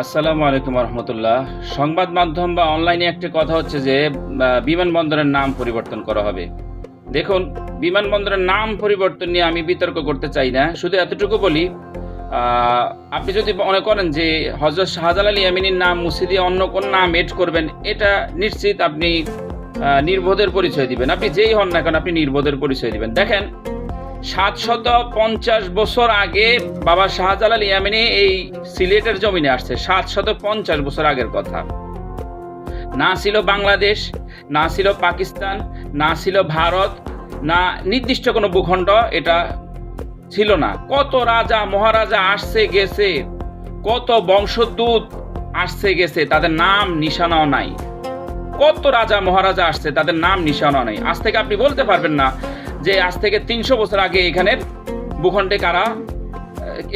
আসসালামু আলাইকুম রহমতুল্লাহ সংবাদ মাধ্যম বা অনলাইনে একটি কথা হচ্ছে যে বিমানবন্দরের নাম পরিবর্তন করা হবে। দেখুন, বিমানবন্দরের নাম পরিবর্তন নিয়ে আমি বিতর্ক করতে চাই না, শুধু এতটুকু বলি আপনি যদি মনে করেন যে হজরত শাহজালাল ইয়ামিনীর নাম মুছে দিয়ে অন্য কোন নাম এড করবেন, এটা নিশ্চিত আপনি নির্বোধের পরিচয় দিবেন। আপনি যেই হন না কেন, আপনি নির্বোধের পরিচয় দিবেন। দেখেন সাতশত পঞ্চাশ বছর আগে বাবা শাহজালাল ইয়ামিনী এই সিলেটের জমিনে আসছে। সাতশত পঞ্চাশ বছর আগের কথা। না ছিল বাংলাদেশ, না ছিল পাকিস্তান, না ছিল ভারত, না নির্দিষ্ট কোনো ভূখণ্ড এটা ছিল না। কত রাজা, মহারাজা আসছে, গেছে, কত বংশদূত আসছে, গেছে, তাদের নাম নিশানাও নাই। কত রাজা, মহারাজা আসছে, তাদের নাম নিশানাও নাই। আজ থেকে আপনি বলতে পারবেন না যে আজ থেকে তিনশো বছর আগে এখানের ভূখণ্ডে কারা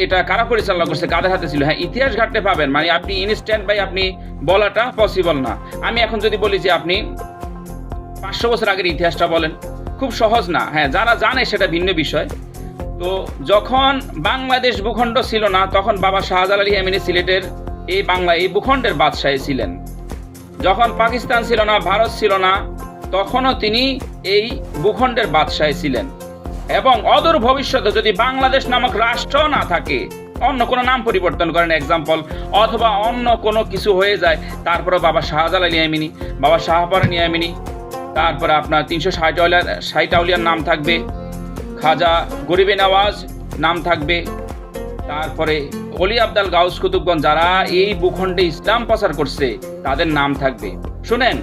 এটা কারা পরিচালনা করছে, কাদের হাতে ছিল? হ্যাঁ ইতিহাস ঘাটতে পাবেন। মানে আপনি ইনস্ট্যান্ট বাই আপনি বলাটা পসিবল না। আমি এখন যদি বলি যে আপনি পাঁচশো বছর আগের ইতিহাসটা বলেন, খুব সহজ না। হ্যাঁ যারা জানে সেটা ভিন্ন বিষয়। তো যখন বাংলাদেশ ভূখণ্ড ছিল না, তখন বাবা শাহজাল আলী ইয়ামিনী সিলেটের এই বাংলা, এই ভূখণ্ডের বাদশাহী ছিলেন। যখন পাকিস্তান ছিল না, ভারত ছিল না, তখনও তিনি এই ভূখণ্ডের বাদশাহী ছিলেন। এবং অদূর ভবিষ্যতে যদি বাংলাদেশ নামক রাষ্ট্র না থাকে, অন্য কোনো নাম পরিবর্তন করেন এক্সাম্পল অথবা অন্য কোনো কিছু হয়ে যায় তারপরে বাবা শাহজালাল ইয়ামিনী, বাবা শাহপরান ইয়ামিনী, তারপরে আপনার তিনশো ষাট আউলিয়ার নাম থাকবে, খাজা গরিবে নওয়াজ নাম থাকবে, তারপরে অলি আবদাল গাউস কুতুবগঞ্জ, যারা এই ভূখণ্ডে ইসলাম প্রচার করছে, তাদের নাম থাকবে। শুনেন,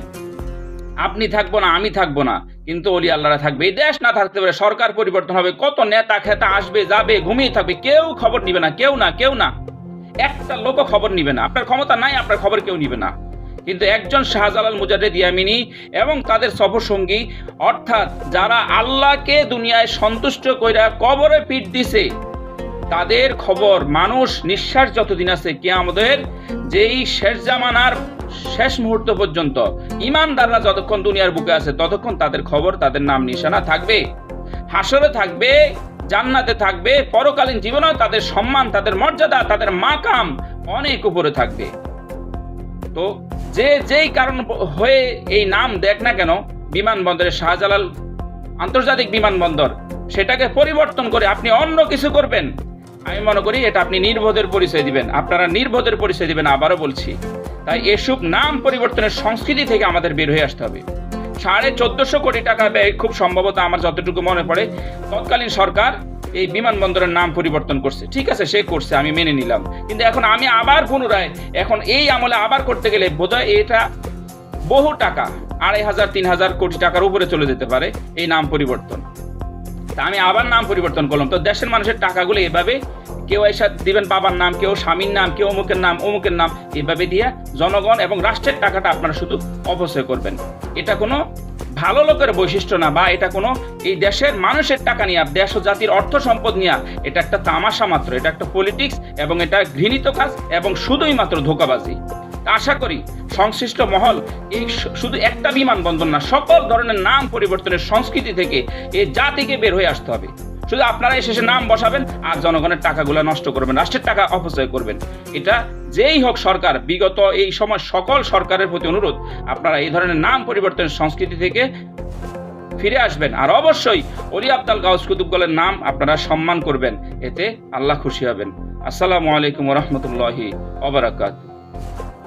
আপনি থাকব না, আমি থাকব না কিন্তু অলি আল্লাহরা থাকবে দেশ না থাকতে পারে, সরকার পরিবর্তন হবে, কত নেতা খেতা আসবে, যাবে, ঘুমিয়ে থাকবে, কেউ খবর নিবে না, কেউ না কেউ না। একটা লোক খবর নিবে না, আপনার ক্ষমতা নাই, আপনার খবর কেউ নিবে না। কিন্তু একজন শাহজালাল মুজাদ্দেদ ইয়ামিনী এবং তাদের সফরসঙ্গী, অর্থাৎ যারা আল্লাহকে দুনিয়ায় সন্তুষ্ট কইরা কবরে পিঠ দিছে, তাদের খবর মানুষ নিঃশ্বাস যতদিন আছে কে আমাদের যেই শেষ জামানার শেষ মুহূর্ত পর্যন্ত ইমানদাররা যতক্ষণ দুনিয়ার বুকে আছে, ততক্ষণ তাদের খবর, তাদের নাম, নিশানা থাকবে। হাসরে থাকবে, জান্নাতে থাকবে, পরকালীন জীবনেও তাদের সম্মান, তাদের মর্যাদা, তাদের মাকাম অনেক উপরে থাকবে। তো যে যেই কারণ হয়ে এই নাম দেখ না কেন, বিমানবন্দরে শাহজালাল, আন্তর্জাতিক বিমানবন্দর, সেটাকে পরিবর্তন করে আপনি অন্য কিছু করবেন। আমি মনে করি এটা আপনি নির্বোধের পরিচয় দিবেন। আপনারা নির্বোধের পরিচয় দিবেন, আবারও বলছি। তাই এসব নাম পরিবর্তনের সংস্কৃতি থেকে আমাদের বের হয়ে আসতে হবে। সাড়ে চোদ্দশো কোটি টাকা ব্যয় খুব সম্ভবত আমার যতটুকু মনে পড়ে, তৎকালীন সরকার এই বিমানবন্দরের নাম পরিবর্তন করছে। ঠিক আছে, সে করছে, আমি মেনে নিলাম। কিন্তু এখন আমি আবার পুনরায়, এখন এই আমলে আবার করতে গেলে বোধহয় এটা বহু টাকা, আড়াই হাজার, তিন হাজার কোটি টাকার উপরে চলে যেতে পারে এই নাম পরিবর্তন। তা আমি আবার নাম পরিবর্তন করলাম। তো দেশের মানুষের টাকাগুলো এভাবে কেউ এসে দিবেন বাবার নাম, কেউ স্বামীর নাম, কেউ অমুকের নাম অমুকের নাম এভাবে দিয়ে জনগণ এবং রাষ্ট্রের টাকাটা আপনারা শুধু অপচয় করবেন। এটা কোনো ভালো লোকের বৈশিষ্ট্য না বা এটা কোনো এই দেশের মানুষের টাকা নিয়ে, দেশ ও জাতির অর্থ সম্পদ নিয়ে, এটা একটা তামাশা মাত্র, এটা একটা পলিটিক্স এবং এটা ঘৃণিত কাজ এবং শুধুই মাত্র ধোকাবাজি। আশা করি সংশ্লিষ্ট মহল এই শুধু একটা বিমানবন্দর না, সকল ধরনের নাম পরিবর্তনের সংস্কৃতি থেকে এই জাতিকে বের হয়ে আসতে হবে। শুধু আপনারা শেষে নাম বসাবেন আর জনগণের টাকাগুলো নষ্ট করবেন, রাষ্ট্রের টাকা অপচয় করবেন। এটা যেই হোক সরকার, বিগত এই সময় সকল সরকারের প্রতি অনুরোধ, আপনারা এই ধরনের নাম পরিবর্তনের সংস্কৃতি থেকে ফিরে আসবেন। আর অবশ্যই অলি আবদাল গাউস কুতুবগলের নাম আপনারা সম্মান করবেন, এতে আল্লাহ খুশি হবেন। আসসালামু আলাইকুম রহমতুল্লাহি অবরাকাত